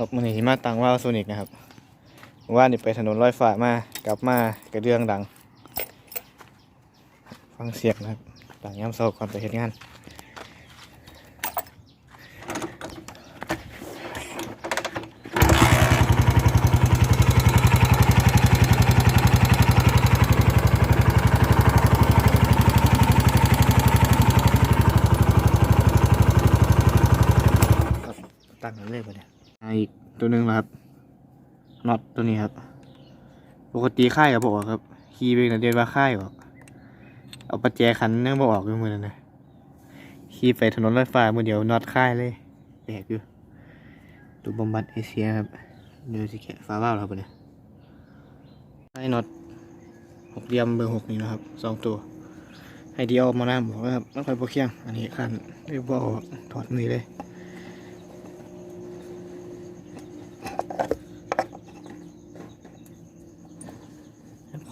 ครับมันนี้มาตังว่าโซนิกนะครับ ว่านี่ไปถนนลอยฟ้ามากลับมากระเรื่องดัง ฟังเสียงนะครับต่างย่ำเศร้าก่อนไปเห็นงานตั้งนั้นเลยปะเนี่ย อีกตัวหนึ่งนะครับน็อตตัวนี้ครับ ปกติค่ายกับบอกครับคีย์เป็นเดียนว่าค่ายบอกเอาปัจแจขันนื่งบออกอยู่มือนันนะขี่ไปถนนรถไฟมือเดียวน็อตค่ายเลยแปลกอยู่ดูบำบัดเอเชียครับเดี๋ยวสิแกะฟ้าบ้าวแล้วครับเนี่ยให้น็อตหกเหลี่ยมเบอร์หกนี่นะครับสองตัว ให้เดียวมาหน้าบอกว่าครับไม่ค่อยโปรเคียงอันนี้ขันเรียกว่ออกถอดมือเลย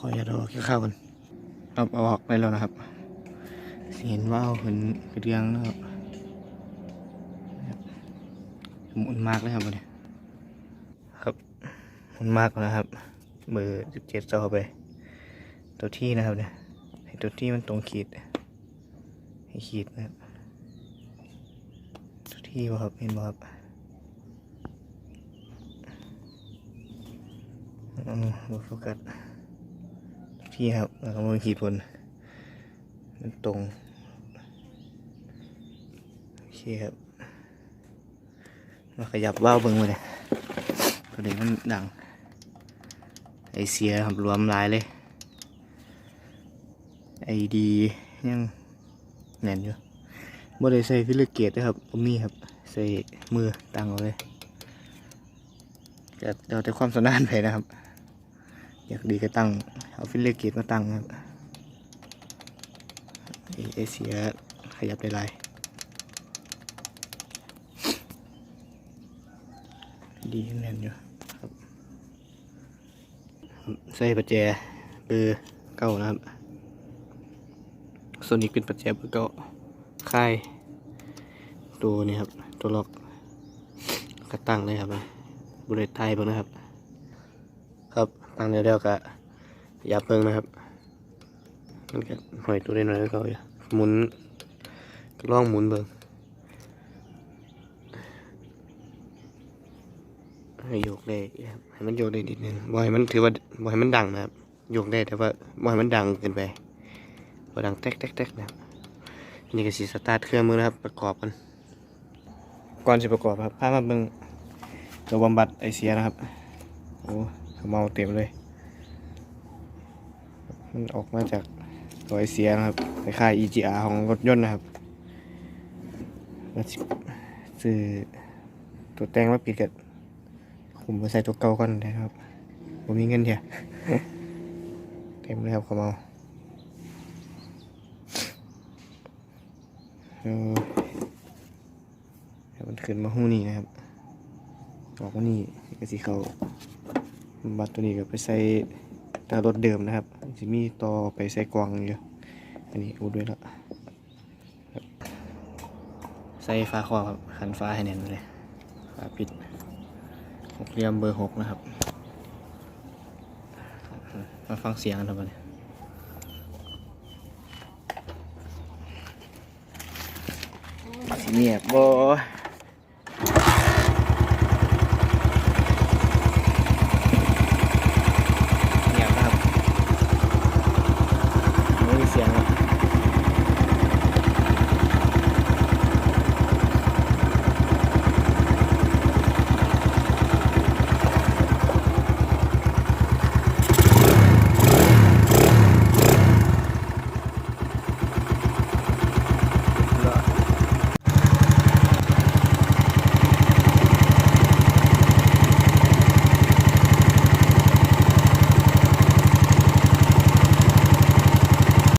ออย่าดอกแค่ข้าวกันครับเอาออกไปแล้วนะครับเห็นว่าเห็นกระเรียงนะครับหมุนมากเลยครับวันนี้ครับหมุนมากแล้วนะครับ เบอร์สิบเจ็ดเอไป ตัวที่นะครับเนี่ยให้ตัวที่มันตรงขีด ให้ขีดนะครับตัวที่บ่ครับเห็นบ่ครับอืมบ่โฟกัส ที่ครับแล้วก็มือขีดบนมันตรงโอเคครับมาขยับว่าวเบิ้งมาเลยประเด็นมันดังไอเสียครับรวมหลายเลยไอดียังแน่นอยู่บ่ได้ใส่ฟิลเกตด้วยครับผมมีครับใส่มือตั้งเอาเลยจะเดาแต่ความสนานไปนะครับ อยากดีก็ตั้งเอาฟิลเลอร์เกตมาตั้งครับเอเสียขยับได้ไรดีแน่นอยู่ครับใส่ปัจแจเบอร์เก้านะครับส่วนนี้เป็นปัจแจเบอร์เก้าค่ายตัวนี้ครับ ตัวล็อกก็ตั้งเลยครับบริเวณไทยบ้างนะครับ ตั้งเดียวๆก็ยับเพิ่งนะครับมันก็หอยตัวได้หน่อยก็เขาอยู่หมุนล่องหมุนเบิ่งให้โยกได้ครับให้มันโยกได้นิดนึงบ่ให้มันถือว่าบ่ให้มันดังนะครับโยกได้แต่ว่าบ่ให้มันดังเกินไปบ่ดังแต๊กแต๊กแต๊กนะครับนี่ก็สีสตาร์ทเครื่องมือนะครับ ประกอบกันก่อนจะประกอบครับพามาเบิ่งตัวบำบัดไอเสียนะครับโอ้ เมาเต็มเลย มันออกมาจากตัวไอเสียนะครับคล้าย EGR ของรถยนต์นะครับแล้วสิซื้อตัวแต่งมาปิดกับผมไปใส่ตัวเก่าก่อนนะครับ ผมมีเงินเดียวเต็มเลยครับเขาเมาเอามันขึ้นมาหูนี่นะครับ ออกมานี่ก็สิเขา บัตรตัวนี้ก็ไปใส่ตารถเดิมนะครับจะมีต่อไปใส่กวางอยู่อันนี้อุดด้วยแล้วใส่ฟ้าครอบครับขันฟ้าให้แน่นเลยฟ้าปิดหกเหลี่ยมเบอร์หกนะครับมาฟังเสียงกันครับวันนี้สีเงียบบ่